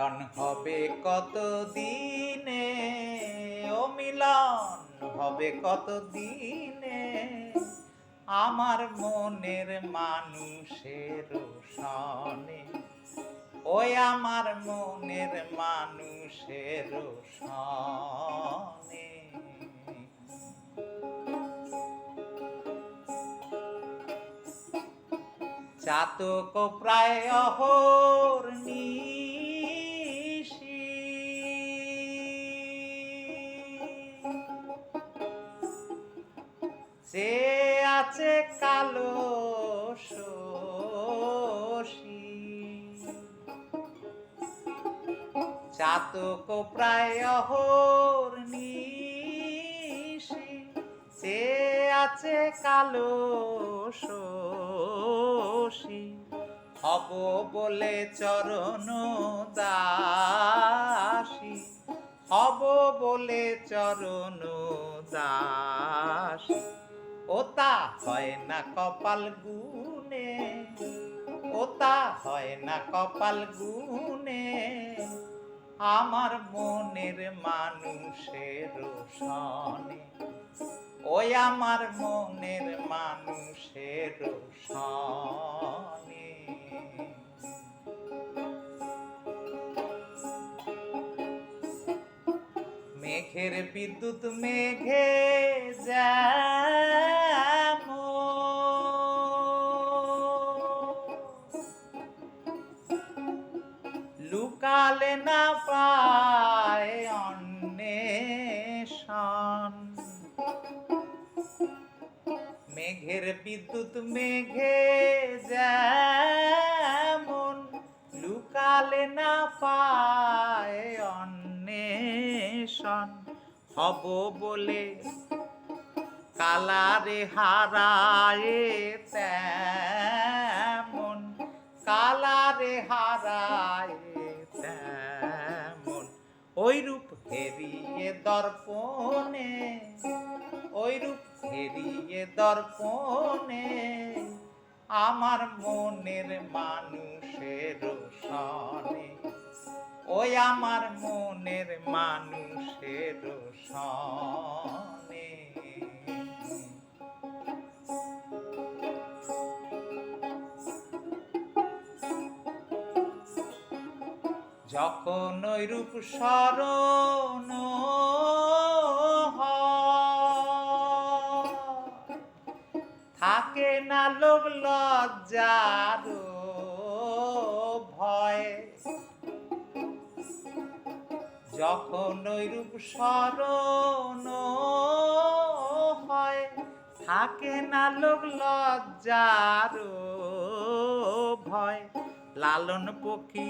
মিলন হবে কত দিনে ও মিলন হবে কত দিনে আমার মনের মানুষের সনে ওই আমার মনের মানুষের সনে চাতক প্রায় অহর সে আছে কালো চাতক প্রায় অহর সে আছে কালো শশী। হব বলে চরণ দাসী, হব বলে চরণ দাসী। ওতা হয় না কপাল গুনে ওতা হয় না কপাল গুনে আমার মনের মানুষের সনে ওই আমার মনের মানুষের সনে মেঘের বিদ্যুৎ মেঘে যেমন লুকালে না পায় অন্বেষণ। মেঘের বিদ্যুৎ মেঘে যেমন লুকালে না পায় অন্বেষণ। হব বলে কালারে হারায় তেমন, কালারে হারায় ওই রূপ হেরিয়ে দর্পণে ওই রূপ হেরিয়ে দর্পণে আমার মনের মানুষের সনে, ওই আমার মনের মানুষের সনে। যখন রূপ স্মরণ থাকে না লোভ, লজ্জার ভয়। যখন রূপ স্মরণ হয়, থাকে না লোক লজ্জার ভয়। লালন পক্ষী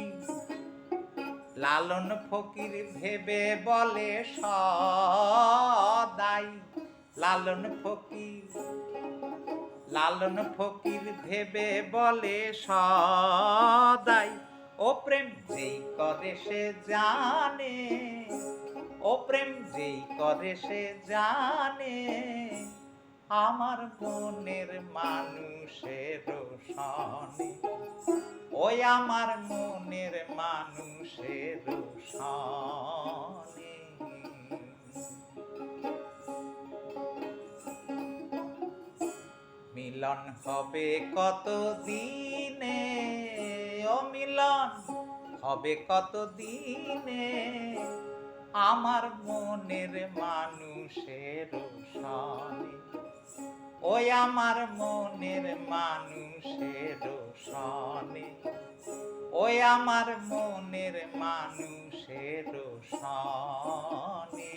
লালন ফকির ভেবে বলে সদাই। লালন ফকির লালন ফকির ভেবে বলে সদাই। ও প্রেম যেই করে সে জানে, ও প্রেম যেই করে সে জানে, আমার মনের মানুষের সনে ওই আমার মনের মানুষের মিলন হবে কত দিনে ও মিলন হবে কত দিনে আমার মনের মানুষের সনে। ওই আমার মনের মানুষের সনে ওই আমার মনের মানুষের সনে